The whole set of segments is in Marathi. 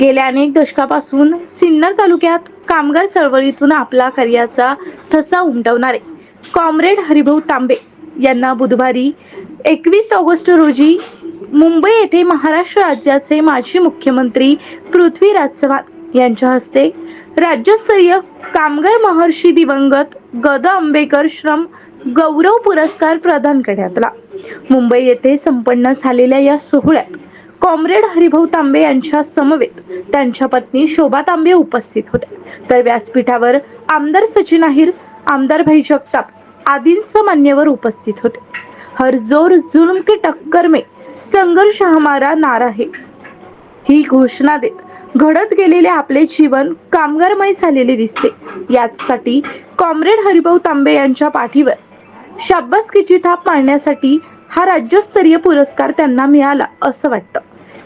गेल्या अनेक दशकापासून सिन्नर तालुक्यात कामगार चळवळीतून आपला कार्याचा ठसा उमटवणारे कॉम्रेड हरिभाऊ तांबे यांना बुधवारी एकवीस ऑगस्ट रोजी मुंबई येथे महाराष्ट्र राज्याचे माजी मुख्यमंत्री पृथ्वीराज चव्हाण यांच्या हस्ते राज्यस्तरीय कामगार महर्षी दिवंगत गद आंबेकर श्रम गौरव पुरस्कार प्रदान करण्यात आला. मुंबई येथे संपन्न झालेल्या या सोहळ्यात कॉम्रेड हरिभाऊ तांबे यांच्या समवेत त्यांच्या पत्नी शोभा तांबे उपस्थित होत्या तर व्यासपीठावर आमदार सचिन अहिर आमदार भाई जगताप आदींसह मान्यवर उपस्थित होते. हर जोर जुलम के टक्कर में संघर्ष हमारा नारा है. ही घोषणा देत घडत गेलेले आपले जीवन कामगारमय झालेले दिसते. याचसाठी कॉम्रेड हरिभाऊ तांबे यांच्या पाठीवर शाब्बासकीची थाप मारण्यासाठी हा राज्यस्तरीय पुरस्कार त्यांना मिळाला असं वाटतं.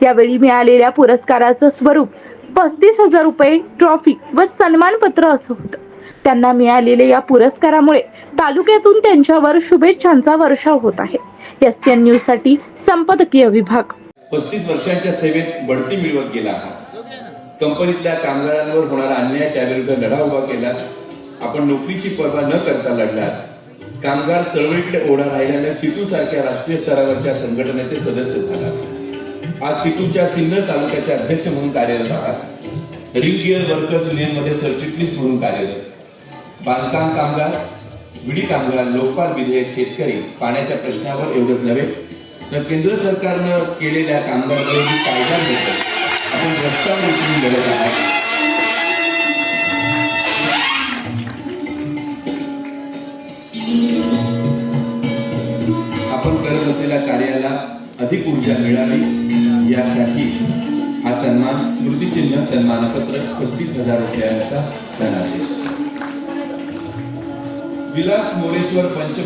यावेळी मिळालेल्या पुरस्काराचं स्वरूप पस्तीस हजार रुपये ट्रॉफी व सन्मानपत्र असं होतं. त्यांना मिळालेल्या या पुरस्कारामुळे तालुक्यातून त्यांच्यावर शुभेच्छांचा वर्षाव होत आहे. एस एन न्यूजसाठी संपादकीय विभाग. पस्तीस वर्षांच्या सेवेत बढती मिळवत गेला आहात कंपनीतल्या कामगारांवर होणारा अन्याय त्याविरुद्ध लढा उभा केला. आपण नोकरीची पर्वा न करता लढलात. कामगार चळवळीकडे ओढा राहिल्याने सिटू सारख्या राष्ट्रीय स्तरावरच्या संघटनेचे सदस्य झाला आज सिटूच्या सिन्नर तालुक्याचे अध्यक्ष म्हणून कार्यरत आहात. रिंग वर्कर्स युनियनमध्ये सरचिटणीस म्हणून कार्यरत. बांधकाम कामगार विडी कामगार लोकपाल विधेयक शेतकरी पाण्याच्या प्रश्नावर एवढंच नव्हे तर केंद्र सरकारनं केलेल्या कामगार विरोधी कायद्यांबद्दल आपण रस्त्यावर उतरून लढत आहात. आपण करत असलेल्या कार्याला अधिक ऊर्जा मिळावी यासाठी हा सन्मान स्मृतिचिन्ह सन्मानपत्र पस्तीस हजार रुपयांचा धनादेश. विलास मोरेश्वर पंच